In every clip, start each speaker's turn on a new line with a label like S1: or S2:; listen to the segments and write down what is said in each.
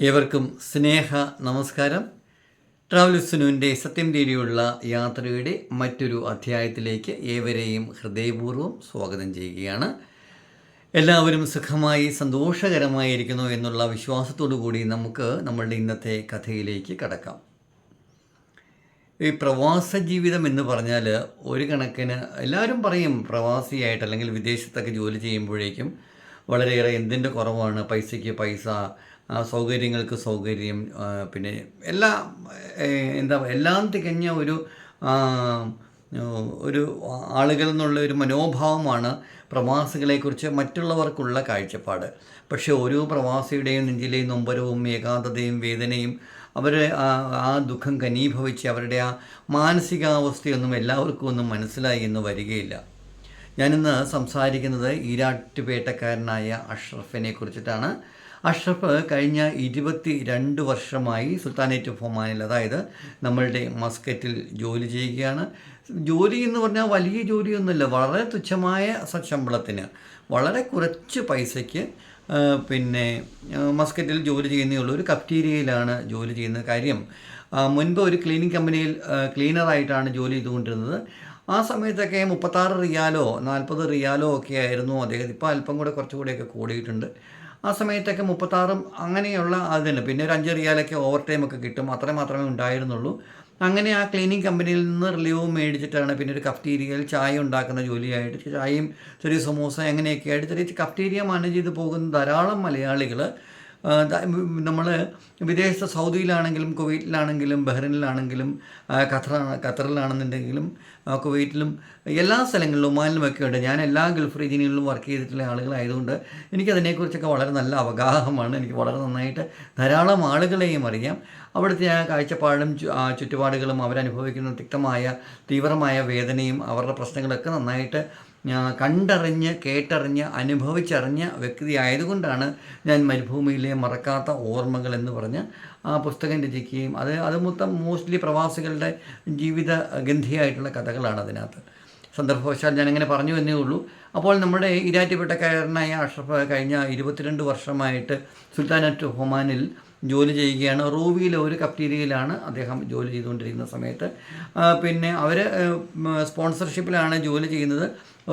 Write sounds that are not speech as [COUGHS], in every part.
S1: ഏവർക്കും സ്നേഹ നമസ്കാരം. ട്രാവൽ സുനുവിന്റെ സത്യം തേടിയുള്ള യാത്രയുടെ മറ്റൊരു അധ്യായത്തിലേക്ക് ഏവരെയും ഹൃദയപൂർവം സ്വാഗതം ചെയ്യുകയാണ്. എല്ലാവരും സുഖമായി സന്തോഷകരമായിരിക്കുന്നു എന്നുള്ള വിശ്വാസത്തോടു കൂടി നമുക്ക് നമ്മളുടെ ഇന്നത്തെ കഥയിലേക്ക് കടക്കാം. ഈ പ്രവാസ ജീവിതം എന്ന് പറഞ്ഞാൽ ഒരു കണക്കിന് എല്ലാവരും പറയും പ്രവാസിയായിട്ട് അല്ലെങ്കിൽ വിദേശത്തൊക്കെ ജോലി ചെയ്യുമ്പോഴേക്കും വളരെയേറെ എന്തിന്റെ കുറവാണ്? പൈസയ്ക്ക് പൈസ സൗകര്യങ്ങൾക്ക് സൗകര്യം പിന്നെ എല്ലാ എന്താ എല്ലാം തികഞ്ഞ ഒരു ഒരു ആളുകൾ എന്നുള്ള ഒരു മനോഭാവമാണ് പ്രവാസികളെക്കുറിച്ച് മറ്റുള്ളവർക്കുള്ള കാഴ്ചപ്പാട്. പക്ഷേ ഓരോ പ്രവാസിയുടെയും നെഞ്ചിലെയും നൊമ്പരവും ഏകാന്തതയും വേദനയും അവരെ ആ ദുഃഖം കനീഭവിച്ച് അവരുടെ ആ മാനസികാവസ്ഥയൊന്നും എല്ലാവർക്കും ഒന്നും മനസ്സിലായി എന്ന് വരികയില്ല. ഞാനിന്ന് സംസാരിക്കുന്നത് ഈരാട്ടുപേട്ടക്കാരനായ അഷ്റഫിനെ കുറിച്ചിട്ടാണ്. അഷ്റഫ് കഴിഞ്ഞ ഇരുപത്തി രണ്ട് വർഷമായി സുൽത്താനേറ്റ് ഓഫ് ഒമാനിൽ അതായത് നമ്മളുടെ മസ്കറ്റിൽ ജോലി ചെയ്യുകയാണ്. ജോലി എന്ന് പറഞ്ഞാൽ വലിയ ജോലിയൊന്നുമില്ല വളരെ തുച്ഛമായ ശമ്പളത്തിന് വളരെ കുറച്ച് പൈസയ്ക്ക് പിന്നെ മസ്കറ്റിൽ ജോലി ചെയ്യുന്നേ ഉള്ളൂ. ഒരു കഫ്റ്റീരിയയിലാണ് ജോലി ചെയ്യുന്ന കാര്യം. മുൻപ് ഒരു ക്ലീനിങ് കമ്പനിയിൽ ക്ലീനറായിട്ടാണ് ജോലി ചെയ്തുകൊണ്ടിരുന്നത്. ആ സമയത്തൊക്കെ മുപ്പത്താറ് റിയാലോ നാൽപ്പത് റിയാലോ ഒക്കെ ആയിരുന്നു. അദ്ദേഹം ഇപ്പോൾ അല്പം കൂടെ കുറച്ചുകൂടെയൊക്കെ കൂടിയിട്ടുണ്ട്. ആ സമയത്തൊക്കെ മുപ്പത്താറും അങ്ങനെയുള്ള അതിന് പിന്നെ ഒരു അഞ്ച് റിയാലൊക്കെ ഓവർ ടൈം ഒക്കെ കിട്ടും. അത്രേ മാത്രമേ ഉണ്ടായിരുന്നുള്ളൂ. അങ്ങനെ ആ ക്ലീനിങ് കമ്പനിയിൽ നിന്ന് റിലീവ് മേടിച്ചിട്ടാണ് പിന്നെ ഒരു കഫ്റ്റീരിയയിൽ ചായ ഉണ്ടാക്കുന്ന ജോലിയായിട്ട് ചായയും ചെറിയ സമൂസ അങ്ങനെയൊക്കെ ആയിട്ട് ചെറിയ കഫ്റ്റീരിയ മാനേജ് ചെയ്ത് പോകുന്ന ധാരാളം മലയാളികൾ നമ്മൾ വിദേശത്ത് സൗദിയിലാണെങ്കിലും കുവൈറ്റിലാണെങ്കിലും ബഹ്റിനിലാണെങ്കിലും ഖത്തറ ഖത്തറിലാണെന്നുണ്ടെങ്കിലും കുവൈറ്റിലും എല്ലാ സ്ഥലങ്ങളിലും ഒമാനിലുമൊക്കെ ഉണ്ട്. ഞാൻ എല്ലാ ഗൾഫ് റീജിയനുകളിലും വർക്ക് ചെയ്തിട്ടുള്ള ആളുകളായതുകൊണ്ട് എനിക്കതിനെക്കുറിച്ചൊക്കെ വളരെ നല്ല അവഗാഹമാണ്. എനിക്ക് വളരെ നന്നായിട്ട് ധാരാളം ആളുകളെയും അറിയാം. അവിടുത്തെ ആ കാഴ്ചപ്പാടും ചുറ്റുപാടുകളും അവരനുഭവിക്കുന്ന തിക്തമായ തീവ്രമായ വേദനയും അവരുടെ പ്രശ്നങ്ങളൊക്കെ നന്നായിട്ട് കണ്ടറിഞ്ഞ് കേട്ടറിഞ്ഞ് അനുഭവിച്ചറിഞ്ഞ വ്യക്തി ആയതുകൊണ്ടാണ് ഞാൻ മരുഭൂമിയിലെ മറക്കാത്ത ഓർമ്മകൾ എന്ന് പറഞ്ഞ് ആ പുസ്തകം രചിക്കുകയും അത് അത് മൊത്തം മോസ്റ്റ്ലി പ്രവാസികളുടെ ജീവിത ഗന്ധിയായിട്ടുള്ള കഥകളാണ് അതിനകത്ത്. സന്ദർഭവശാൽ ഞാനിങ്ങനെ പറഞ്ഞു എന്നേ ഉള്ളൂ. അപ്പോൾ നമ്മുടെ ഇരാറ്റുപേട്ടക്കാരനായ അഷ്റഫ് കഴിഞ്ഞ ഇരുപത്തിരണ്ട് വർഷമായിട്ട് സുൽത്താനറ്റ് ഒമാനിൽ ജോലി ചെയ്യുകയാണ്. റൂവിയിലെ ഒരു കഫ്റ്റീരിയയിലാണ് അദ്ദേഹം ജോലി ചെയ്തുകൊണ്ടിരിക്കുന്ന സമയത്ത്. പിന്നെ അവർ സ്പോൺസർഷിപ്പിലാണ് ജോലി ചെയ്യുന്നത്.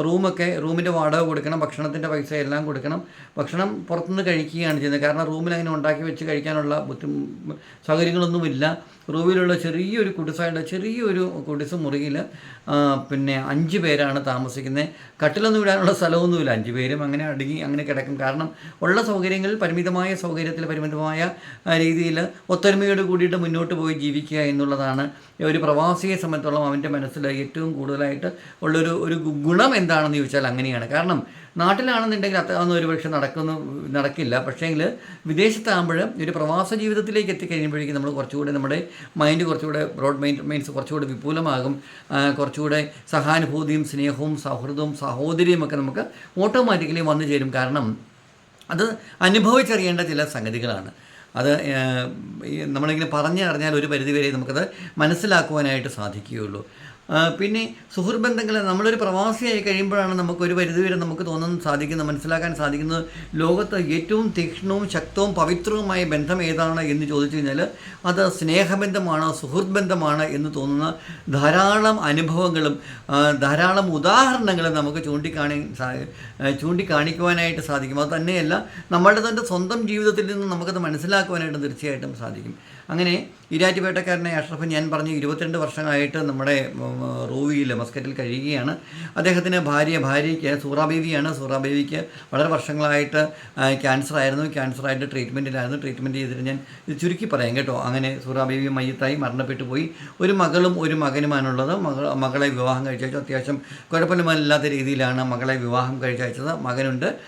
S1: റൂമൊക്കെ റൂമിന്റെ വാടക കൊടുക്കണം ഭക്ഷണത്തിന്റെ പൈസ എല്ലാം കൊടുക്കണം. ഭക്ഷണം പുറത്തുനിന്ന് കഴിക്കുകയാണ് ചെയ്യുന്നത്. കാരണം റൂമിൽ അങ്ങനെ ഉണ്ടാക്കി വെച്ച് കഴിക്കാനുള്ള ബുദ്ധി സൗകര്യങ്ങളൊന്നുമില്ല. റൂമിലുള്ള ചെറിയൊരു കുടിസായിട്ട് ചെറിയൊരു കുടിസ് മുറിയിൽ പിന്നെ അഞ്ച് പേരാണ് താമസിക്കുന്നത് കട്ടിലൊന്നും ഇടാനുള്ള സ്ഥലമൊന്നുമില്ല. അഞ്ച് പേരും അങ്ങനെ അടുങ്ങി അങ്ങനെ കിടക്കും. കാരണം ഉള്ള സൗകര്യങ്ങളിൽ പരിമിതമായ സൗകര്യത്തിൽ പരിമിതമായ രീതിയിൽ ഒത്തൊരുമയോട് കൂടിയിട്ട് മുന്നോട്ട് പോയി ജീവിക്കുക എന്നുള്ളതാണ് ഒരു പ്രവാസിയെ സംബന്ധിച്ചോളം അവന്റെ മനസ്സിൽ ഏറ്റവും കൂടുതലായിട്ട് ഉള്ളൊരു ഒരു ഗുണം എന്താണെന്ന് ചോദിച്ചാൽ അങ്ങനെയാണ്. കാരണം നാട്ടിലാണെന്നുണ്ടെങ്കിൽ അത്ര ഒന്നും ഒരുപക്ഷെ നടക്കുന്നു നടക്കില്ല. പക്ഷേങ്കിൽ വിദേശത്താകുമ്പോൾ ഒരു പ്രവാസ ജീവിതത്തിലേക്ക് എത്തിക്കഴിയുമ്പോഴേക്കും നമ്മൾ കുറച്ചുകൂടെ നമ്മുടെ മൈൻഡ് കുറച്ചുകൂടെ ബ്രോഡ് മൈൻഡ് മൈൻഡ്സ് കുറച്ചുകൂടെ വിപുലമാകും. കുറച്ചുകൂടെ സഹാനുഭൂതിയും സ്നേഹവും സൗഹൃദവും സഹോദരിയും ഒക്കെ നമുക്ക് ഓട്ടോമാറ്റിക്കലി വന്നു ചേരും. കാരണം അത് അനുഭവിച്ചറിയേണ്ട ചില സംഗതികളാണ്. അത് നമ്മളിങ്ങനെ പറഞ്ഞറിഞ്ഞാൽ ഒരു പരിധിവരെ നമുക്കത് മനസ്സിലാക്കുവാനായിട്ട് സാധിക്കുകയുള്ളൂ. പിന്നെ സുഹൃത്ത് ബന്ധങ്ങൾ നമ്മളൊരു പ്രവാസിയായി കഴിയുമ്പോഴാണ് നമുക്ക് ഒരു പരിധി വരെ നമുക്ക് തോന്നാൻ സാധിക്കുന്നത് മനസ്സിലാക്കാൻ സാധിക്കുന്നത്. ലോകത്ത് ഏറ്റവും തീക്ഷ്ണവും ശക്തവും പവിത്രവുമായ ബന്ധം ഏതാണ് എന്ന് ചോദിച്ചു കഴിഞ്ഞാൽ അത് സ്നേഹബന്ധമാണ് സുഹൃത്ത് ബന്ധമാണ് എന്ന് തോന്നുന്ന ധാരാളം അനുഭവങ്ങളും ധാരാളം ഉദാഹരണങ്ങളും നമുക്ക് ചൂണ്ടിക്കാണി ചൂണ്ടിക്കാണിക്കുവാനായിട്ട് സാധിക്കും. അത് തന്നെയല്ല നമ്മളുടെ തന്നെ സ്വന്തം ജീവിതത്തിൽ നിന്ന് നമുക്കത് മനസ്സിലാക്കുവാനായിട്ട് തീർച്ചയായിട്ടും സാധിക്കും. അങ്ങനെ ഇരാറ്റുപേട്ടക്കാരനെ അഷ്റഫ് ഞാൻ പറഞ്ഞു ഇരുപത്തിരണ്ട് വർഷമായിട്ട് നമ്മുടെ റൂവിയിൽ മസ്കറ്റിൽ കഴിയുകയാണ്. അദ്ദേഹത്തിന് ഭാര്യ ഭാര്യയ്ക്ക് സൂറാബേബിയാണ് സൂറാബേബിക്ക് വളരെ വർഷങ്ങളായിട്ട് ക്യാൻസർ ആയിരുന്നു. ക്യാൻസറായിട്ട് ട്രീറ്റ്മെന്റിലായിരുന്നു ട്രീറ്റ്മെന്റ് ചെയ്തിട്ട് ഞാൻ ഇത് ചുരുക്കി പറയാം കേട്ടോ. അങ്ങനെ സൂറാബേബി മയ്യത്തായി മരണപ്പെട്ടു പോയി. ഒരു മകളും ഒരു മകനുമാണുള്ളത്. മകൾ മകളെ വിവാഹം കഴിച്ചയച്ചു. അത്യാവശ്യം കുഴപ്പമില്ലാത്ത രീതിയിലാണ് മകളെ വിവാഹം കഴിച്ചയച്ചത്. മകനുണ്ട്.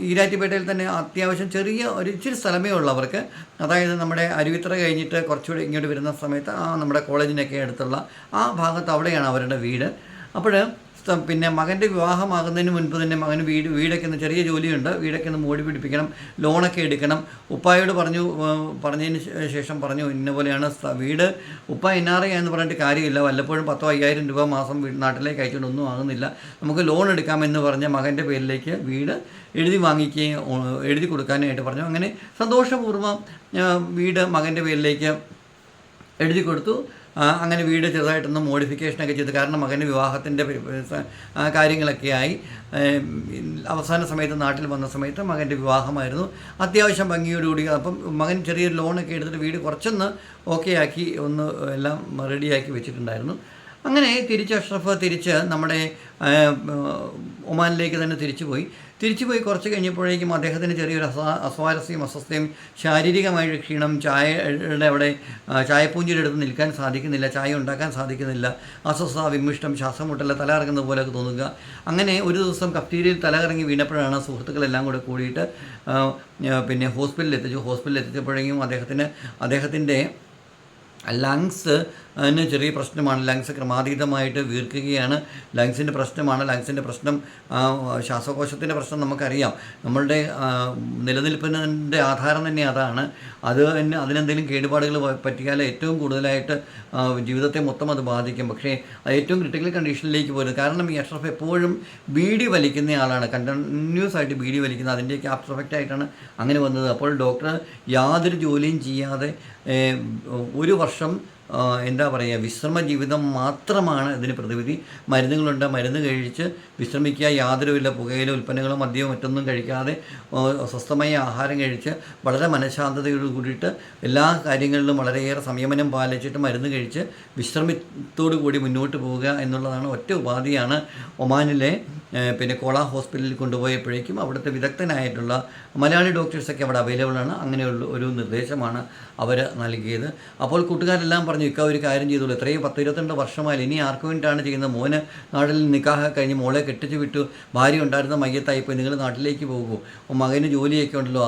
S1: ഈരാറ്റുപേട്ടയിൽ തന്നെ അത്യാവശ്യം ചെറിയ ഒരു ഇച്ചിരി സ്ഥലമേ ഉള്ളൂ അവർക്ക്. അതായത് നമ്മുടെ അരുവിത്ര കഴിഞ്ഞിട്ട് കുറച്ചുകൂടി ഇങ്ങോട്ട് വരുന്ന സമയത്ത് ആ നമ്മുടെ കോളേജിനൊക്കെ അടുത്തുള്ള ആ ഭാഗത്ത് അവിടെയാണ് അവരുടെ വീട്. അപ്പോൾ പിന്നെ മകന്റെ വിവാഹമാകുന്നതിന് മുൻപ് തന്നെ മകന് വീട് വീടൊക്കെ ഒന്ന് ചെറിയ ജോലിയുണ്ട്. വീടൊക്കെ ഒന്ന് മോടി പിടിപ്പിക്കണം. ലോണൊക്കെ എടുക്കണം. ഉപ്പായോട് പറഞ്ഞു പറഞ്ഞതിന് ശേഷം പറഞ്ഞു ഇന്ന പോലെയാണ് വീട്. ഉപ്പ എൻ ആർ ഐ എന്ന് പറഞ്ഞിട്ട് കാര്യമില്ല. വല്ലപ്പോഴും പത്തോ അയ്യായിരം രൂപ മാസം നാട്ടിലേക്ക് അയച്ചുകൊണ്ട് ഒന്നും ആകുന്നില്ല. നമുക്ക് ലോൺ എടുക്കാമെന്ന് പറഞ്ഞ മകന്റെ പേരിലേക്ക് വീട് എഴുതി വാങ്ങിക്കുകയും എഴുതി കൊടുക്കാനായിട്ട് പറഞ്ഞു. അങ്ങനെ സന്തോഷപൂർവം വീട് മകന്റെ പേരിലേക്ക് എഴുതി കൊടുത്തു. അങ്ങനെ വീട് ചെറുതായിട്ടൊന്ന് മോഡിഫിക്കേഷനൊക്കെ ചെയ്ത്. കാരണം മകന്റെ വിവാഹത്തിന്റെ കാര്യങ്ങളൊക്കെയായി അവസാന സമയത്ത് നാട്ടിൽ വന്ന സമയത്ത് മകന്റെ വിവാഹമായിരുന്നു. അത്യാവശ്യം ഭംഗിയോടുകൂടി അപ്പം മകൻ ചെറിയൊരു ലോണൊക്കെ എടുത്തിട്ട് വീട് കുറച്ചൊന്ന് ഓക്കെ ആക്കി ഒന്ന് എല്ലാം റെഡിയാക്കി വെച്ചിട്ടുണ്ടായിരുന്നു. അങ്ങനെ തിരിച്ച് അഷ്റഫ് തിരിച്ച് നമ്മുടെ ഒമാനിലേക്ക് തന്നെ തിരിച്ചു പോയി തിരിച്ചു പോയി കുറച്ച് കഴിഞ്ഞപ്പോഴേക്കും അദ്ദേഹത്തിന് ചെറിയൊരു അസ്വാ അസ്വാരസ്യം അസ്വസ്ഥയും ശാരീരികമായ ക്ഷീണം ചായയുടെ അവിടെ ചായപ്പൂഞ്ചിയുടെ അടുത്ത് നിൽക്കാൻ സാധിക്കുന്നില്ല ചായ ഉണ്ടാക്കാൻ സാധിക്കുന്നില്ല. അസ്വസ്ഥ വിമിഷ്ടം ശ്വാസം മുട്ടല്ല തല ഇറങ്ങുന്ന പോലെയൊക്കെ തോന്നുക. അങ്ങനെ ഒരു ദിവസം കഫ്റ്റീരിയയിൽ തലകറങ്ങി വീണപ്പോഴാണ് സുഹൃത്തുക്കളെല്ലാം കൂടെ കൂടിയിട്ട് പിന്നെ ഹോസ്പിറ്റലിൽ എത്തിച്ചു ഹോസ്പിറ്റലിൽ എത്തിച്ചപ്പോഴേക്കും അദ്ദേഹത്തിന് അദ്ദേഹത്തിന്റെ ലങ്സ് അതിന് ചെറിയ പ്രശ്നമാണ്. ലങ്സ് ക്രമാതീതമായിട്ട് വീർക്കുകയാണ്. ലങ്സിന്റെ പ്രശ്നമാണ്. ലങ്സിന്റെ പ്രശ്നം ശ്വാസകോശത്തിന്റെ പ്രശ്നം നമുക്കറിയാം. നമ്മളുടെ നിലനിൽപ്പിന്റെ ആധാരം തന്നെ അതാണ്. അത് തന്നെ അതിനെന്തെങ്കിലും കേടുപാടുകൾ പറ്റിയാൽ ഏറ്റവും കൂടുതലായിട്ട് ജീവിതത്തെ മൊത്തം അത് ബാധിക്കും. പക്ഷേ ഏറ്റവും ക്രിട്ടിക്കൽ കണ്ടീഷനിലേക്ക് പോലും കാരണം ഈ അഷ്റഫ് എപ്പോഴും ബീഡി വലിക്കുന്ന ആളാണ്. കണ്ടിന്യൂസ് ആയിട്ട് ബീഡി വലിക്കുന്നത് അതിന്റെയൊക്കെ ആഫ്റ്റർ എഫക്റ്റ് ആയിട്ടാണ് അങ്ങനെ വന്നത്. അപ്പോൾ ഡോക്ടർ യാതൊരു ജോലിയും ചെയ്യാതെ ഒരു വർഷം എന്താ പറയുക വിശ്രമ ജീവിതം മാത്രമാണ് ഇതിന് പ്രതിവിധി. മരുന്നുകളുണ്ട്. മരുന്ന് കഴിച്ച് വിശ്രമിക്കുക. വില പുകയില ഉൽപ്പന്നങ്ങളും മദ്യമോ മറ്റൊന്നും കഴിക്കാതെ സ്വസ്ഥമായ ആഹാരം കഴിച്ച് വളരെ മനഃശാന്തതയോട് കൂടിയിട്ട് എല്ലാ കാര്യങ്ങളിലും വളരെയേറെ സംയമനം പാലിച്ചിട്ട് മരുന്ന് കഴിച്ച് വിശ്രമത്തോടു കൂടി മുന്നോട്ട് പോവുക എന്നുള്ളതാണ് ഒറ്റ ഉപാധിയാണ് ഒമാനിലെ പിന്നെ കോള ഹോസ്പിറ്റലിൽ കൊണ്ടുപോയപ്പോഴേക്കും അവിടുത്തെ വിദഗ്ധനായിട്ടുള്ള മലയാളി ഡോക്ടേഴ്സൊക്കെ അവിടെ അവൈലബിൾ ആണ് അങ്ങനെയുള്ള ഒരു നിർദ്ദേശമാണ് അവർ നൽകിയത്. അപ്പോൾ കൂട്ടുകാരെല്ലാം പറഞ്ഞു ഇക്ക ഒരു കാര്യം ചെയ്തോളൂ. എത്രയും പത്ത് ഇരുപത്തിരണ്ട് വർഷമായി ഇനി ആർക്ക് വേണ്ടിയിട്ടാണ് ചെയ്യുന്നത്? മോന് നാട്ടിൽ നിക്കാഹ കഴിഞ്ഞ് മോളെ കെട്ടിച്ച് വിട്ടു. ഭാര്യ ഉണ്ടായിരുന്ന മയ്യത്തായിപ്പോയി. നിങ്ങൾ നാട്ടിലേക്ക് പോകുമോ മകന് ജോലിയൊക്കെ ഉണ്ടല്ലോ.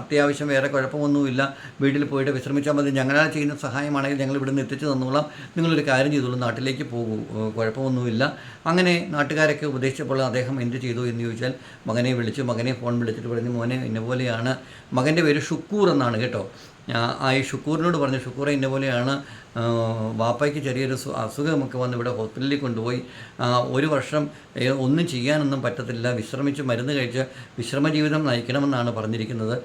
S1: അത്യാവശ്യം വേറെ കുഴപ്പമൊന്നുമില്ല. വീട്ടിൽ പോയിട്ട് വിശ്രമിച്ചാൽ മതി. ഞങ്ങളാൽ ചെയ്യുന്ന സഹായമാണെങ്കിൽ ഞങ്ങൾ ഇവിടെ നിന്ന് എത്തിച്ചു തന്നോളാം. നിങ്ങളൊരു കാര്യം ചെയ്തോളൂ. നാട്ടിലേക്ക് പോകൂ. കുഴപ്പമൊന്നുമില്ല. അങ്ങനെ നാട്ടുകാരൊക്കെ ഉപദേശിച്ചപ്പോൾ അദ്ദേഹം എന്ത് ചെയ്തു എന്ന് ചോദിച്ചാൽ മകനെ വിളിച്ചു. മകനെ ഫോൺ വിളിച്ചിട്ട് പറഞ്ഞു മോനെ ഇന്ന പോലെയാണ്. മകന്റെ പേര് ഷുക്കൂർ എന്നാണ് കേട്ടോ. ആ- ആ ഈ ഷുക്കൂറിനോട് പറഞ്ഞു ഷുക്കൂറെ ഇന്ന പോലെയാണ് വാപ്പയ്ക്ക് ചെറിയൊരു അസുഖം അസുഖമൊക്കെ വന്ന് ഇവിടെ ഹോസ്പിറ്റലിൽ കൊണ്ടുപോയി. ഒരു വർഷം ഒന്നും ചെയ്യാനൊന്നും പറ്റത്തില്ല. വിശ്രമിച്ച് മരുന്ന് കഴിച്ച് വിശ്രമജീവിതം നയിക്കണമെന്നാണ് പറഞ്ഞിരിക്കുന്നത്.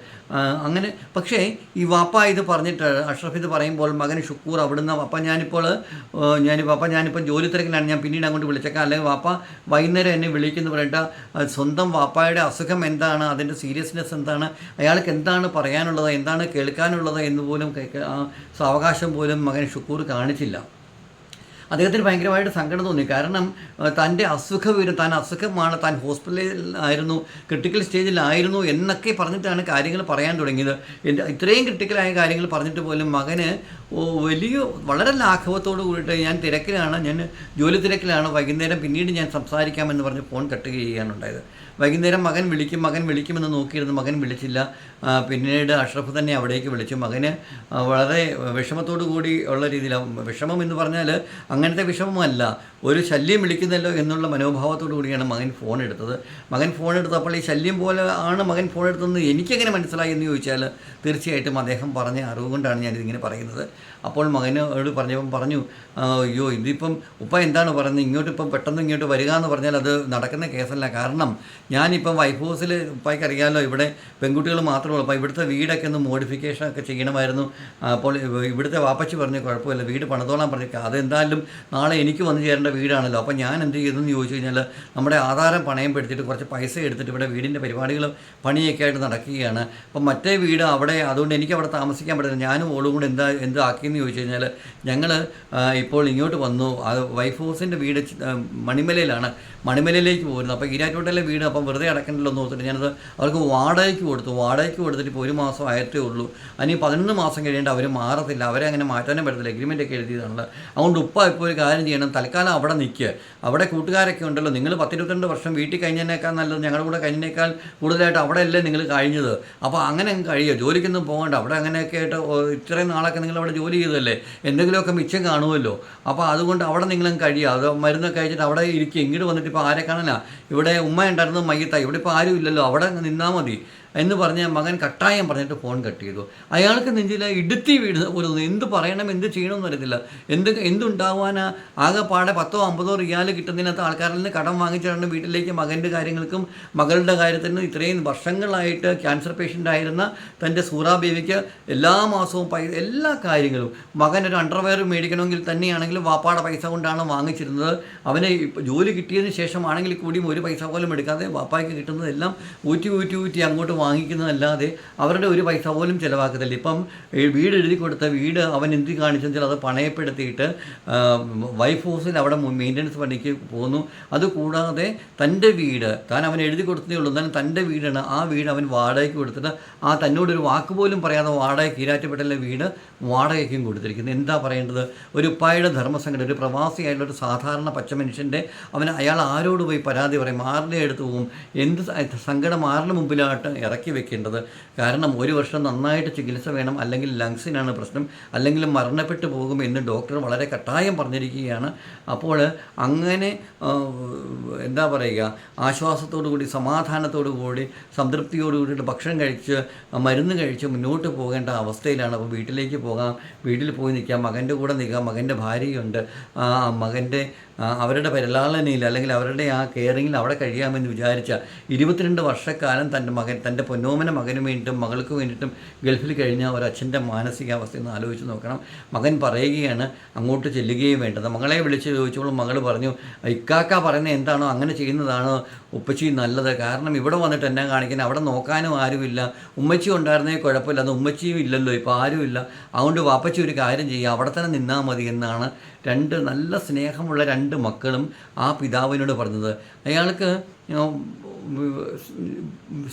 S1: അങ്ങനെ പക്ഷേ ഈ വാപ്പ ഇത് പറഞ്ഞിട്ട് അഷ്റഫ് ഇത് പറയുമ്പോൾ മകൻ ഷുക്കൂർ അവിടുന്ന് വാപ്പ ഞാനിപ്പോൾ ഞാൻ വാപ്പ ഞാനിപ്പോൾ ജോലി തിരക്കിലാണ്. ഞാൻ പിന്നീട് അങ്ങോട്ട് വിളിച്ചേക്കാം. അല്ലെങ്കിൽ വാപ്പ വൈകുന്നേരം എന്നെ വിളിക്കുന്നു. പറഞ്ഞിട്ട് ആ, സ്വന്തം വാപ്പായുടെ അസുഖം എന്താണ്? അതിന്റെ സീരിയസ്നെസ് എന്താണ്? അയാൾക്ക് എന്താണ് പറയാനുള്ളത്? എന്താണ് കേൾക്കാനുള്ളത്? എന്ന് പോലും സാവകാശം പോലും മകൻ ഷുക്കൂർ കാണിച്ചില്ല. അദ്ദേഹത്തിന് ഭയങ്കരമായിട്ട് സങ്കടം തോന്നി. കാരണം തന്റെ അസുഖ താൻ അസുഖമാണ് താൻ ഹോസ്പിറ്റലിലായിരുന്നു ക്രിട്ടിക്കൽ സ്റ്റേജിലായിരുന്നു എന്നൊക്കെ പറഞ്ഞിട്ടാണ് കാര്യങ്ങൾ പറയാൻ തുടങ്ങിയത്. എന്റെ ഇത്രയും ക്രിട്ടിക്കലായ കാര്യങ്ങൾ പറഞ്ഞിട്ട് പോലും മകന് വലിയ വളരെ ലാഘവത്തോട് കൂടിയിട്ട് ഞാൻ തിരക്കിലാണ്. ഞാൻ ജോലി തിരക്കിലാണ്. വൈകുന്നേരം പിന്നീട് ഞാൻ സംസാരിക്കാമെന്ന് പറഞ്ഞ് ഫോൺ കട്ട് ചെയ്യുകയാണ് വൈകുന്നേരം മകൻ വിളിക്കും മകൻ വിളിക്കുമെന്ന് നോക്കിയിരുന്നു. മകൻ വിളിച്ചില്ല. പിന്നീട് അഷ്റഫ് തന്നെ അവിടേക്ക് വിളിച്ചു. മകന് വളരെ വിഷമത്തോടു കൂടി ഉള്ള രീതിയിലാണ് വിഷമം എന്ന് പറഞ്ഞാൽ അങ്ങനത്തെ വിഷമമല്ല. ഒരു ശല്യം വിളിക്കുന്നല്ലോ എന്നുള്ള മനോഭാവത്തോടു കൂടിയാണ് മകൻ ഫോൺ എടുത്തത്. മകൻ ഫോൺ എടുത്തപ്പോൾ ഈ ശല്യം പോലെ ആണ് മകൻ ഫോൺ എടുത്തതെന്ന് എനിക്കെങ്ങനെ മനസ്സിലായി എന്ന് ചോദിച്ചാൽ തീർച്ചയായിട്ടും അദ്ദേഹം പറഞ്ഞ അറിവ് കൊണ്ടാണ് ഞാനിതിങ്ങനെ പറയുന്നത്. അപ്പോൾ മകനോട് പറഞ്ഞപ്പം പറഞ്ഞു അയ്യോ ഇതിപ്പം ഉപ്പ എന്താണ് പറയുന്നത്? ഇങ്ങോട്ട് ഇപ്പം പെട്ടെന്ന് ഇങ്ങോട്ട് വരിക എന്ന് പറഞ്ഞാൽ അത് നടക്കുന്ന കേസല്ല. കാരണം ഞാനിപ്പം വൈഫ് ഹൗസിൽ ഉപ്പായ്ക്ക് അറിയാമല്ലോ ഇവിടെ പെൺകുട്ടികൾ മാത്രമേ ഉള്ളൂ. അപ്പോൾ ഇവിടുത്തെ വീടൊക്കെ ഒന്ന് മോഡിഫിക്കേഷൻ ഒക്കെ ചെയ്യണമായിരുന്നു. അപ്പോൾ ഇവ- ഇവിടുത്തെ വാപ്പച്ചി പറഞ്ഞു കുഴപ്പമില്ല വീട് പണിതോളാൻ പറഞ്ഞു. അതെന്തായാലും നാളെ എനിക്ക് വന്നു ചേരേണ്ട വീടാണല്ലോ. അപ്പോൾ ഞാൻ എന്ത് ചെയ്തെന്ന് ചോദിച്ചു കഴിഞ്ഞാൽ നമ്മുടെ ആധാരം പണയം പെടുത്തിയിട്ട് കുറച്ച് പൈസ എടുത്തിട്ട് ഇവിടെ വീടിന്റെ പരിപാടികൾ പണിയൊക്കെ ആയിട്ട് നടക്കുകയാണ്. അപ്പം മറ്റേ വീട് അവിടെ അതുകൊണ്ട് എനിക്ക് അവിടെ താമസിക്കാൻ പറ്റില്ല. ഞാനും ഓളും കൂടെ എന്താ എന്താക്കിയെന്ന് ചോദിച്ചു കഴിഞ്ഞാൽ ഞങ്ങൾ ഇപ്പോൾ ഇങ്ങോട്ട് വന്നു. അത് വൈഫ് ഹൗസിന്റെ വീട് മണിമലയിലാണ്. മണിമലയിലേക്ക് പോരുന്നത് അപ്പോൾ ഈരാറ്റോട്ടിലെ വീട് അപ്പം വെറുതെ അടക്കണ്ടല്ലോ എന്ന് ഓർത്തിട്ട് ഞാനത് അവർക്ക് വാടകയ്ക്ക് കൊടുത്തു. വാടകയ്ക്ക് കൊടുത്തിട്ട് ഇപ്പോൾ ഒരു മാസം ആയിട്ടേ ഉള്ളൂ. അതിന് പതിനൊന്ന് മാസം കഴിയേണ്ട അവർ മാറത്തില്ല. അവരെ അങ്ങനെ മാറ്റാനും പറ്റത്തില്ല. എഗ്രിമെന്റ് ഒക്കെ എഴുതിയതാണല്ലോ. അതുകൊണ്ട് ഉപ്പ ഇപ്പോൾ ഒരു കാര്യം ചെയ്യണം. തൽക്കാലം അവിടെ നിൽക്കുക അവിടെ കൂട്ടുകാരൊക്കെ ഉണ്ടല്ലോ. നിങ്ങൾ പത്തിരുപത്തിരണ്ട് വർഷം വീട്ടിൽ കഴിഞ്ഞതിനേക്കാൾ നല്ലത് ഞങ്ങളുടെ കൂടെ കഴിഞ്ഞതിനേക്കാൾ കൂടുതലായിട്ട് അവിടെ അല്ലേ നിങ്ങൾ കഴിഞ്ഞത്. അപ്പോൾ അങ്ങനെ അങ്ങ് കഴിയുക. ജോലിക്കൊന്നും പോകണ്ട. അവിടെ അങ്ങനെയൊക്കെ ആയിട്ട് ഇത്രയും നാളൊക്കെ നിങ്ങൾ അവിടെ ജോലി ചെയ്തല്ലേ എന്തെങ്കിലുമൊക്കെ മിച്ചം കാണുമല്ലോ. അപ്പോൾ അതുകൊണ്ട് അവിടെ നിങ്ങളും കഴിയുക. അത് മരുന്നൊക്കെ കഴിച്ചിട്ട് അവിടെ ഇരിക്കുക. ഇങ്ങോട്ട് വന്നിട്ട് ഇപ്പോൾ ആരെ കാണാനാ? ഇവിടെ ഉമ്മ ഉണ്ടായിരുന്നു മയ്യത്തായി ഇവിടെ ഇപ്പോൾ ആരും ഇല്ലല്ലോ. അവിടെ നിന്നാൽ മതി. എന്ന് പറഞ്ഞ മകൻ കട്ടായം പറഞ്ഞിട്ട് ഫോൺ കട്ട് ചെയ്തു. അയാൾക്ക് നെഞ്ചിൽ ഇടുത്തി വീഴുന്ന പോലെ എന്ത് പറയണം എന്ത് ചെയ്യണമെന്ന് അറിയത്തില്ല. എന്ത് എന്തുണ്ടാവാനാ? ആകെപ്പാടെ പത്തോ അമ്പതോ റിയാൽ കിട്ടുന്നതിനകത്ത് ആൾക്കാരിൽ നിന്ന് കടം വാങ്ങിച്ചിട്ടുണ്ട് വീട്ടിലേക്ക് മകന്റെ കാര്യങ്ങൾക്കും മകളുടെ കാര്യത്തിനും ഇത്രയും വർഷങ്ങളായിട്ട് ക്യാൻസർ പേഷ്യന്റ് ആയിരുന്ന തന്റെ സൂറാ ബേബിക്ക് എല്ലാ മാസവും പൈസ എല്ലാ കാര്യങ്ങളും. മകൻ ഒരു അണ്ടർവെയർ മേടിക്കണമെങ്കിൽ തന്നെയാണെങ്കിലും വാപ്പാടെ പൈസ കൊണ്ടാണ് വാങ്ങിച്ചിരുന്നത്. അവന് ജോലി കിട്ടിയതിന് ശേഷമാണെങ്കിൽ കൂടിയും ഒരു പൈസ പോലും എടുക്കാതെ വാപ്പായ്ക്ക് കിട്ടുന്നതെല്ലാം ഊറ്റി ഊറ്റി ഊറ്റി അങ്ങോട്ട് വാങ്ങിക്കുന്നതല്ലാതെ അവരുടെ ഒരു പൈസ പോലും ചിലവാക്കത്തില്ല. ഇപ്പം വീട് എഴുതി കൊടുത്ത വീട് അവൻ എന്ത് കാണിച്ചെന്ന് വെച്ചാൽ അത് പണയപ്പെടുത്തിയിട്ട് വൈഫ് ഹൗസിൽ അവിടെ മെയിന്റനൻസ് പണിക്ക് പോകുന്നു അതുകൂടാതെ തന്റെ വീട് താൻ അവൻ എഴുതി കൊടുത്തതേ ഉള്ളൂ. തന്നെ തന്റെ വീടാണ്. ആ വീട് അവൻ വാടകയ്ക്ക് കൊടുത്തിട്ട് ആ തന്നോടൊരു വാക്ക് പോലും പറയാതെ വാടക കീരാറ്റപ്പെട്ടല്ല വീട് വാടകയ്ക്കും കൊടുത്തിരിക്കുന്നത്. എന്താ പറയേണ്ടത്? ഒരു ഉപ്പായുടെ ധർമ്മസംഘടന ഒരു പ്രവാസിയായിട്ടുള്ള ഒരു സാധാരണ പച്ച മനുഷ്യന്റെ അവൻ അയാൾ ആരോട് പോയി പരാതി പറയും? ആരുടെ അടുത്ത് പോകും എന്ത് സങ്കടം ആരുടെ മുമ്പിലായിട്ട് ഇറക്കി വെക്കേണ്ടത്. കാരണം ഒരു വർഷം നന്നായിട്ട് ചികിത്സ വേണം അല്ലെങ്കിൽ ലങ്സിനാണ് പ്രശ്നം അല്ലെങ്കിൽ മരണപ്പെട്ടു പോകും എന്ന് ഡോക്ടർ വളരെ കട്ടായം പറഞ്ഞിരിക്കുകയാണ്. അപ്പോൾ അങ്ങനെ എന്താ പറയുക ആശ്വാസത്തോടു കൂടി സമാധാനത്തോടു കൂടി ഭക്ഷണം കഴിച്ച് മരുന്ന് കഴിച്ച് മുന്നോട്ട് പോകേണ്ട അവസ്ഥയിലാണ്. അപ്പോൾ വീട്ടിലേക്ക് പോകാം വീട്ടിൽ പോയി നിൽക്കാം മകന്റെ കൂടെ നിൽക്കാം മകന്റെ ഭാര്യയുണ്ട്. മകന്റെ അവരുടെ പരിലാളനയിൽ അല്ലെങ്കിൽ അവരുടെ ആ കെയറിങ്ങിൽ അവിടെ കഴിയാമെന്ന് വിചാരിച്ച ഇരുപത്തിരണ്ട് വർഷക്കാലം തന്റെ മകൻ തന്റെ പൊന്നോമന മകന് വേണ്ടിയിട്ടും മകൾക്ക് വേണ്ടിയിട്ടും ഗൾഫിൽ കഴിഞ്ഞ ഒരച്ഛന്റെ മാനസികാവസ്ഥ ഒന്ന് ആലോചിച്ച് നോക്കണം. മകൻ പറയുകയാണ് അങ്ങോട്ട് ചെല്ലുകയും വേണ്ടത്. മകളെ വിളിച്ച് ചോദിച്ചപ്പോൾ മകൾ പറഞ്ഞു ഇക്കാക്ക പറയുന്നത് എന്താണോ അങ്ങനെ ചെയ്യുന്നതാണോ? ഉപ്പച്ചി നല്ലത്. കാരണം ഇവിടെ വന്നിട്ട് എന്നെ കാണിക്കുന്നത് അവിടെ നോക്കാനും ആരുമില്ല. ഉമ്മച്ചി ഉണ്ടായിരുന്നേ കുഴപ്പമില്ല. അത് ഉമ്മച്ചിയും ഇല്ലല്ലോ ഇപ്പോൾ ആരുമില്ല. അതുകൊണ്ട് വാപ്പച്ചി ഒരു കാര്യം ചെയ്യുക. അവിടെ തന്നെ നിന്നാൽ മതി എന്നാണ് രണ്ട് നല്ല സ്നേഹമുള്ള രണ്ട് മക്കളും ആ പിതാവിനോട് പറഞ്ഞത്. അയാൾക്ക്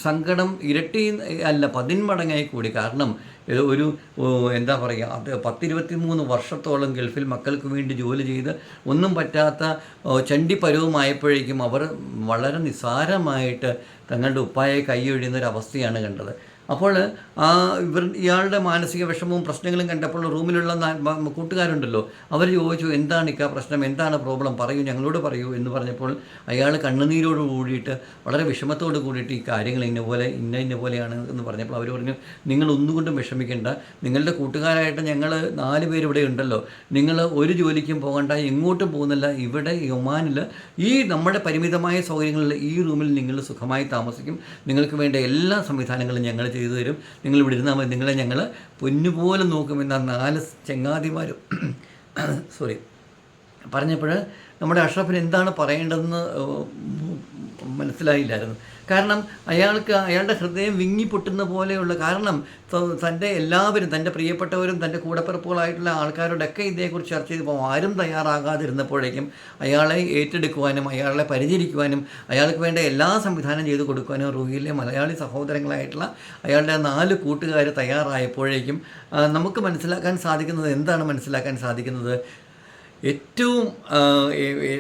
S1: സങ്കടം ഇരട്ടി അല്ല പതിന്മടങ്ങായി കൂടി. കാരണം ഒരു എന്താ പറയുക അത് പത്തിരുപത്തി മൂന്ന് വർഷത്തോളം ഗൾഫിൽ മക്കൾക്ക് വേണ്ടി ജോലി ചെയ്ത് ഒന്നും പറ്റാത്ത ചണ്ടിപ്പരവുമായപ്പോഴേക്കും ചണ്ടി പരുവമായപ്പോഴേക്കും അവർ വളരെ നിസ്സാരമായിട്ട് തങ്ങളുടെ ഉപ്പായെ കൈയൊഴിയുന്ന ഒരു അവസ്ഥയാണ് കണ്ടത്. അപ്പോൾ ആ ഇവർ ഇയാളുടെ മാനസിക വിഷമവും പ്രശ്നങ്ങളും കണ്ടപ്പോൾ റൂമിലുള്ള കൂട്ടുകാരുണ്ടല്ലോ അവർ ചോദിച്ചു എന്താണ് ഇക്ക പ്രശ്നം? എന്താണ് പ്രോബ്ലം? പറയൂ ഞങ്ങളോട് പറയൂ എന്ന് പറഞ്ഞപ്പോൾ അയാൾ കണ്ണുനീരോട് കൂടിയിട്ട് വളരെ വിഷമത്തോട് കൂടിയിട്ട് ഈ കാര്യങ്ങൾ ഇന്ന പോലെ ഇന്ന ഇന്ന പോലെയാണ് എന്ന് പറഞ്ഞപ്പോൾ അവർ പറഞ്ഞു നിങ്ങൾ ഒന്നുകൊണ്ടും വിഷമിക്കേണ്ട. നിങ്ങളുടെ കൂട്ടുകാരായിട്ട് ഞങ്ങൾ നാല് പേര് ഇവിടെ ഉണ്ടല്ലോ. നിങ്ങൾ ഒരു ജോലിക്കും പോകണ്ട എങ്ങോട്ടും പോകുന്നില്ല. ഇവിടെ ഒമാനിൽ ഈ നമ്മുടെ പരിമിതമായ സൗകര്യങ്ങളിൽ ഈ റൂമിൽ നിങ്ങൾ സുഖമായി താമസിക്കും. നിങ്ങൾക്ക് വേണ്ട എല്ലാ സംവിധാനങ്ങളും ഞങ്ങൾ ചെയ്തു തരും നിങ്ങൾ ഇവിടെ ഇരുന്നാൽ മതി. നിങ്ങളെ ഞങ്ങൾ പൊന്നുപോലെ നോക്കുമെന്ന് ആ നാല് ചെങ്ങാതിമാരും. സോറി [COUGHS] പറഞ്ഞപ്പോൾ നമ്മുടെ അഷ്റഫിന് എന്താണ് പറയേണ്ടതെന്ന് മനസ്സിലായില്ലായിരുന്നു. കാരണം അയാൾക്ക് അയാളുടെ ഹൃദയം വിങ്ങി പൊട്ടുന്ന പോലെയുള്ള കാരണം തന്റെ എല്ലാവരും തന്റെ പ്രിയപ്പെട്ടവരും തന്റെ കൂടപ്പിറപ്പുകളായിട്ടുള്ള ആൾക്കാരോടൊക്കെ ഇതേക്കുറിച്ച് ചർച്ച ചെയ്തപ്പോൾ ആരും തയ്യാറാകാതിരുന്നപ്പോഴേക്കും അയാളെ ഏറ്റെടുക്കുവാനും അയാളെ പരിചരിക്കുവാനും അയാൾക്ക് വേണ്ട എല്ലാ സംവിധാനം ചെയ്തു കൊടുക്കുവാനും റൂഹിയിലെ മലയാളി സഹോദരങ്ങളായിട്ടുള്ള അയാളുടെ നാല് കൂട്ടുകാർ തയ്യാറായപ്പോഴേക്കും നമുക്ക് മനസ്സിലാക്കാൻ സാധിക്കുന്നത് എന്താണ് മനസ്സിലാക്കാൻ സാധിക്കുന്നത്? ഏറ്റവും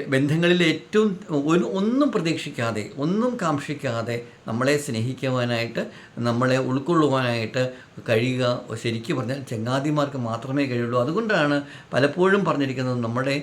S1: ബന്ധങ്ങളിൽ ഏറ്റവും ഒന്നും പ്രതീക്ഷിക്കാതെ ഒന്നും കാക്ഷിക്കാതെ നമ്മളെ സ്നേഹിക്കുവാനായിട്ട് നമ്മളെ ഉൾക്കൊള്ളുവാനായിട്ട് കഴിയുക. ശരിക്കും പറഞ്ഞാൽ ചങ്ങാതിമാർക്ക് മാത്രമേ കഴിയുള്ളൂ. അതുകൊണ്ടാണ് പലപ്പോഴും പറഞ്ഞിരിക്കുന്നത് നമ്മുടെ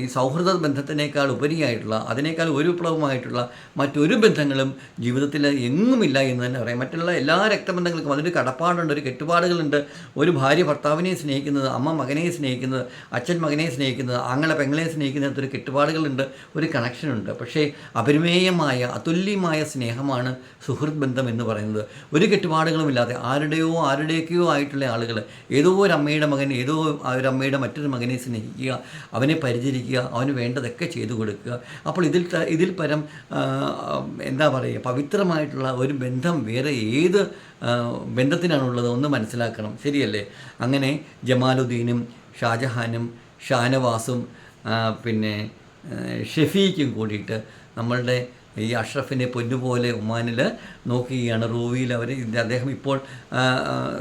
S1: ഈ സൗഹൃദ ബന്ധത്തിനേക്കാൾ ഉപരിയായിട്ടുള്ള അതിനേക്കാൾ ഒരു വിപ്ലവമായിട്ടുള്ള മറ്റൊരു ബന്ധങ്ങളും ജീവിതത്തിൽ എങ്ങുമില്ല എന്ന് തന്നെ പറയാം. മറ്റുള്ള എല്ലാ രക്തബന്ധങ്ങൾക്കും അതിന്റെ കടപ്പാടുണ്ട് ഒരു കെട്ടുപാടുകളുണ്ട്. ഒരു ഭാര്യ ഭർത്താവിനെ സ്നേഹിക്കുന്നത് അമ്മ മകനെ സ്നേഹിക്കുന്നത് അച്ഛൻ മകനെ സ്നേഹിക്കുന്നത് ആങ്ങളെ പെങ്ങളെ സ്നേഹിക്കുന്നത് ഒരു കെട്ടുപാടുകളുണ്ട് ഒരു കണക്ഷനുണ്ട് പക്ഷേ അപരിമേയമായ അതുല്യമായ സ്നേഹമാണ് സുഹൃത്ത് ബന്ധം എന്ന് പറയുന്നത്? ഒരു കെട്ടുപാടുകളുമില്ലാതെ ആരുടെയോ ആരുടെയൊക്കെയോ ആയിട്ടുള്ള ആളുകൾ ഏതോ ഒരു അമ്മയുടെ മകൻ ഏതോ ഒരു അമ്മയുടെ മറ്റൊരു മകനെ സ്നേഹിക്കുക അവനെ പരിചരിക്കുക അവന് വേണ്ടതൊക്കെ ചെയ്തു കൊടുക്കുക. അപ്പോൾ ഇതിൽ ഇതിൽ പരം എന്താ പറയുക പവിത്രമായിട്ടുള്ള ഒരു ബന്ധം വേറെ ഏത് ബന്ധത്തിനാണുള്ളത് ഒന്ന് മനസ്സിലാക്കണം. ശരിയല്ലേ? അങ്ങനെ ജമാലുദ്ദീനും ഷാജഹാനും ഷാനവാസും പിന്നെ ഷെഫീക്കും കൂടിയിട്ട് നമ്മളുടെ ഈ അഷ്റഫിനെ പൊന്നുപോലെ ഒമാനിൽ നോക്കുകയാണ്. റൂവിയിൽ അവർ അദ്ദേഹം ഇപ്പോൾ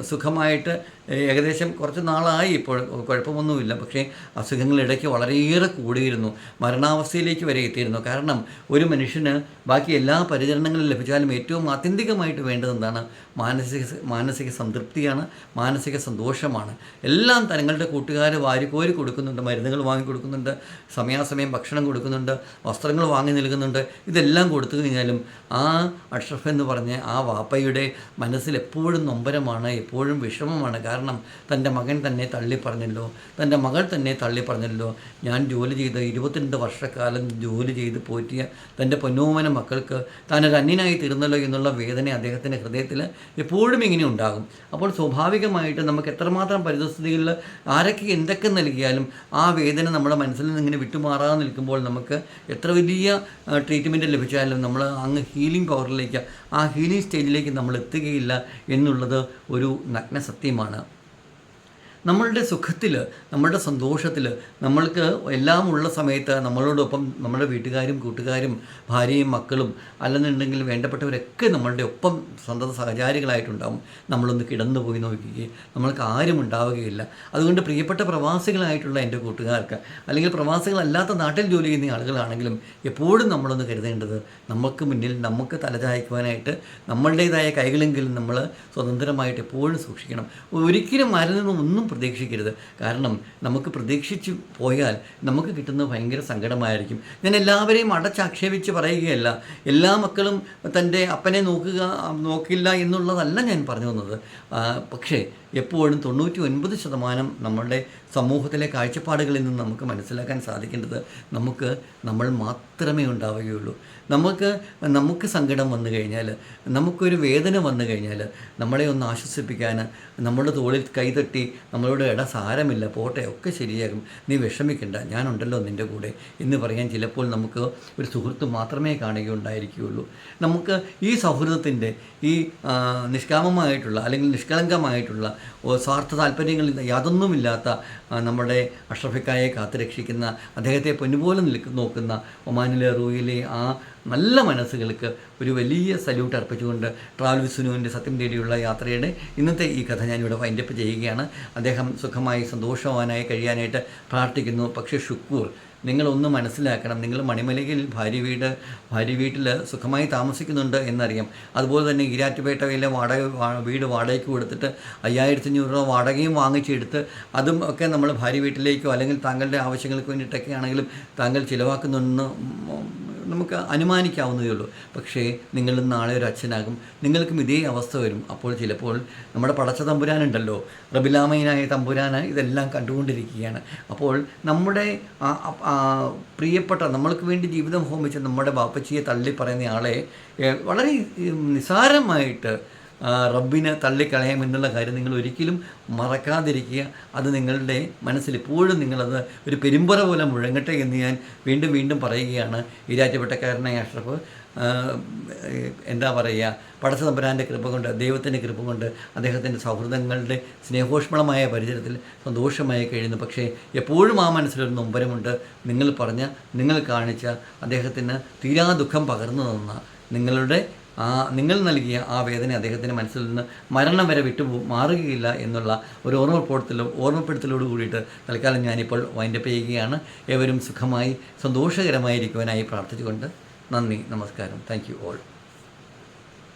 S1: സുഖമായിട്ട് ഏകദേശം കുറച്ച് നാളായി ഇപ്പോൾ കുഴപ്പമൊന്നുമില്ല. പക്ഷേ അസുഖങ്ങൾ ഇടയ്ക്ക് വളരെയേറെ കൂടിയിരുന്നു. മരണാവസ്ഥയിലേക്ക് വരെ എത്തിയിരുന്നു. കാരണം ഒരു മനുഷ്യന് ബാക്കി എല്ലാ പരിചരണങ്ങളും ലഭിച്ചാലും ഏറ്റവും ആത്യന്തികമായിട്ട് വേണ്ടത് എന്താണ്? മാനസിക മാനസിക സംതൃപ്തിയാണ് മാനസിക സന്തോഷമാണ്. എല്ലാം തങ്ങളുടെ കൂട്ടുകാർ വാരിക്കോരി കൊടുക്കുന്നുണ്ട്. മരുന്നുകൾ വാങ്ങി കൊടുക്കുന്നുണ്ട്. സമയാസമയം ഭക്ഷണം കൊടുക്കുന്നുണ്ട്. വസ്ത്രങ്ങൾ വാങ്ങി നൽകുന്നുണ്ട്. ഇതെല്ലാം കൊടുത്തു കഴിഞ്ഞാലും ആ അഷ്റഫ് എന്ന് പറഞ്ഞ ആ വാപ്പയുടെ മനസ്സിൽ എപ്പോഴും നൊമ്പരമാണ് എപ്പോഴും വിഷമമാണ്. കാരണം തന്റെ മകൻ തന്നെ തള്ളിപ്പറഞ്ഞല്ലോ. തന്റെ മകൾ തന്നെ തള്ളിപ്പറഞ്ഞല്ലോ. ഞാൻ ജോലി ചെയ്ത് ഇരുപത്തിരണ്ട് വർഷക്കാലം ജോലി ചെയ്ത് പോറ്റിയ തന്റെ പൊന്നോമന മക്കൾക്ക് താനൊരു അന്യനായി തീർന്നല്ലോ എന്നുള്ള വേദന അദ്ദേഹത്തിന്റെ ഹൃദയത്തിൽ എപ്പോഴും ഇങ്ങനെ ഉണ്ടാകും. അപ്പോൾ സ്വാഭാവികമായിട്ട് നമുക്ക് എത്രമാത്രം പരിതസ്ഥിതികളിൽ ആരൊക്കെ എന്തൊക്കെ നൽകിയാലും ആ വേദന നമ്മുടെ മനസ്സിൽ നിന്ന് ഇങ്ങനെ വിട്ടുമാറാതെ നിൽക്കുമ്പോൾ നമുക്ക് എത്ര വലിയ ട്രീറ്റ്മെന്റ് ലഭിച്ചാലും നമ്മൾ അങ്ങ് ഹീലിംഗ് പവറിലേക്ക് ആ ഹീലിംഗ് സ്റ്റേജിലേക്ക് നമ്മൾ എത്തുകയില്ല എന്നുള്ളത് ഒരു നഗ്ന സത്യമാണ് നമ്മളുടെ സുഖത്തിൽ നമ്മളുടെ സന്തോഷത്തിൽ നമ്മൾക്ക് എല്ലാം ഉള്ള സമയത്ത് നമ്മളോടൊപ്പം നമ്മുടെ വീട്ടുകാരും കൂട്ടുകാരും ഭാര്യയും മക്കളും അല്ലെന്നുണ്ടെങ്കിൽ വേണ്ടപ്പെട്ടവരൊക്കെ നമ്മളുടെ ഒപ്പം സ്വന്തം സഹചാരികളായിട്ടുണ്ടാവും. നമ്മളൊന്ന് കിടന്നു പോയി നോക്കുകയും നമ്മൾക്ക് ആരും ഉണ്ടാവുകയില്ല. അതുകൊണ്ട് പ്രിയപ്പെട്ട പ്രവാസികളായിട്ടുള്ള എന്റെ കൂട്ടുകാർക്ക് അല്ലെങ്കിൽ പ്രവാസികളല്ലാത്ത നാട്ടിൽ ജോലി ചെയ്യുന്ന ആളുകളാണെങ്കിലും എപ്പോഴും നമ്മളൊന്ന് കരുതേണ്ടത് നമുക്ക് മുന്നിൽ നമുക്ക് തലചായ്ക്കുവാനായിട്ട് നമ്മളുടേതായ കൈകളെങ്കിലും നമ്മൾ സ്വതന്ത്രമായിട്ട് എപ്പോഴും സൂക്ഷിക്കണം. ഒരിക്കലും ആരിൽ നിന്നും ഒന്നും പ്രതീക്ഷിക്കരുത്. കാരണം നമുക്ക് പ്രതീക്ഷിച്ച് പോയാൽ നമുക്ക് കിട്ടുന്നത് ഭയങ്കര സങ്കടമായിരിക്കും. ഞാൻ എല്ലാവരെയും അടച്ചാക്ഷേപിച്ച് പറയുകയല്ല. എല്ലാ മക്കളും തന്റെ അപ്പനെ നോക്കുക നോക്കില്ല എന്നുള്ളതല്ല ഞാൻ പറഞ്ഞു വന്നത്. പക്ഷേ എപ്പോഴും തൊണ്ണൂറ്റി ഒൻപത് ശതമാനം നമ്മളുടെ സമൂഹത്തിലെ കാഴ്ചപ്പാടുകളിൽ നിന്ന് നമുക്ക് മനസ്സിലാക്കാൻ സാധിക്കേണ്ടത് നമുക്ക് നമ്മൾ മാത്രമേ ഉണ്ടാവുകയുള്ളൂ. നമുക്ക് നമുക്ക് സങ്കടം വന്നു കഴിഞ്ഞാൽ നമുക്കൊരു വേദന വന്നു കഴിഞ്ഞാൽ നമ്മളെ ഒന്ന് ആശ്വസിപ്പിക്കാൻ നമ്മുടെ തോളിൽ കൈതട്ടി നമ്മളോട് ഇട സാരമില്ല പോട്ടെ ഒക്കെ ശരിയാകും. നീ വിഷമിക്കണ്ട ഞാനുണ്ടല്ലോ നിന്റെ കൂടെ എന്ന് പറയാൻ ചിലപ്പോൾ നമുക്ക് ഒരു സുഹൃത്ത് മാത്രമേ കാണുകയുണ്ടായിരിക്കുകയുള്ളൂ. നമുക്ക് ഈ സൗഹൃദത്തിന്റെ ഈ നിഷ്കാമമായിട്ടുള്ള അല്ലെങ്കിൽ നിഷ്കളങ്കമായിട്ടുള്ള സ്വാർത്ഥ താല്പര്യങ്ങളിൽ യാതൊന്നുമില്ലാത്ത നമ്മുടെ അഷ്റഫിക്കായെ കാത്തുരക്ഷിക്കുന്ന അദ്ദേഹത്തെ പൊന്നുപോലെ നിൽക്ക് നോക്കുന്ന ഒമാനിലെ റൂയിലെ ആ നല്ല മനസ്സുകൾക്ക് ഒരു വലിയ സല്യൂട്ട് അർപ്പിച്ചുകൊണ്ട് ട്രാവൽ വിസുനുവിന്റെ സത്യം തേടിയുള്ള യാത്രയുടെ ഇന്നത്തെ ഈ കഥ ഞാനിവിടെ വൈൻഡപ്പ് ചെയ്യുകയാണ്. അദ്ദേഹം സുഖമായി സന്തോഷവാനായി കഴിയാനായിട്ട് പ്രാർത്ഥിക്കുന്നു. പക്ഷേ ഷുക്കൂർ നിങ്ങളൊന്ന് മനസ്സിലാക്കണം. നിങ്ങൾ മണിമലയിൽ ഭാര്യ വീട് ഭാര്യ വീട്ടിൽ സുഖമായി താമസിക്കുന്നുണ്ട് എന്നറിയാം. അതുപോലെ തന്നെ ഈരാറ്റുപേട്ടയിലെ വാടക വീട് വാടകയ്ക്ക് കൊടുത്തിട്ട് അയ്യായിരത്തി അഞ്ഞൂറ് രൂപ വാടകയും വാങ്ങിച്ചെടുത്ത് അതും ഒക്കെ നമ്മൾ ഭാര്യ വീട്ടിലേക്കോ അല്ലെങ്കിൽ താങ്കളുടെ ആവശ്യങ്ങൾക്ക് വേണ്ടിയിട്ടൊക്കെ ആണെങ്കിലും താങ്കൾ ചിലവാക്കുന്നുണ്ടെന്ന് നമുക്ക് അനുമാനിക്കാവുന്നതേ ഉള്ളൂ. പക്ഷേ നിങ്ങൾ നാളെ ഒരു അച്ഛനാകും. നിങ്ങൾക്കും ഇതേ അവസ്ഥ വരും. അപ്പോൾ ചിലപ്പോൾ നമ്മുടെ പടച്ച തമ്പുരാനുണ്ടല്ലോ റബിലാമയനായ തമ്പുരാൻ ഇതെല്ലാം കണ്ടുകൊണ്ടിരിക്കുകയാണ്. അപ്പോൾ നമ്മുടെ പ്രിയപ്പെട്ട നമ്മൾക്ക് വേണ്ടി ജീവിതം ഹോമിച്ച നമ്മുടെ ബാപ്പച്ചിയെ തള്ളി പറയുന്ന ആളെ വളരെ നിസാരമായിട്ട് റബ്ബിനെ തള്ളിക്കളയാം എന്നുള്ള കാര്യം നിങ്ങൾ ഒരിക്കലും മറക്കാതിരിക്കുക. അത് നിങ്ങളുടെ മനസ്സിൽ ഇപ്പോഴും നിങ്ങളത് ഒരു പെരുമ്പറ പോലെ മുഴങ്ങട്ടെ എന്ന് ഞാൻ വീണ്ടും വീണ്ടും പറയുകയാണ്. ഈരാറ്റുപെട്ടക്കാരനായ അഷ്റഫ് എന്താ പറയുക പടച്ച തമ്പുരാന്റെ കൃപ കൊണ്ട് ദൈവത്തിന്റെ കൃപ കൊണ്ട് അദ്ദേഹത്തിന്റെ സൗഹൃദങ്ങളുടെ സ്നേഹോഷ്മളമായ പരിചയത്തിൽ സന്തോഷമായി കഴിയുന്നു. പക്ഷേ എപ്പോഴും ആ മനസ്സിലൊരു നൊമ്പരമുണ്ട്. നിങ്ങൾ പറഞ്ഞ നിങ്ങൾ കാണിച്ച അദ്ദേഹത്തിന് തീരാ ദുഃഖം പകർന്നു തന്ന നിങ്ങളുടെ ആ നിങ്ങൾ നൽകിയ ആ വേദന അദ്ദേഹത്തിന്റെ മനസ്സിൽ നിന്ന് മരണം വരെ വിട്ടു മാറുകയില്ല എന്നുള്ള ഒരു ഓർമ്മപ്പെടുത്തലും ഓർമ്മപ്പെടുത്തലോട് കൂടിയിട്ട് തൽക്കാലം ഞാനിപ്പോൾ വൈൻഡപ്പ് ചെയ്യുകയാണ്. ഏവരും സുഖമായി സന്തോഷകരമായിരിക്കുവാനായി പ്രാർത്ഥിച്ചുകൊണ്ട് നന്ദി നമസ്കാരം. Thank you all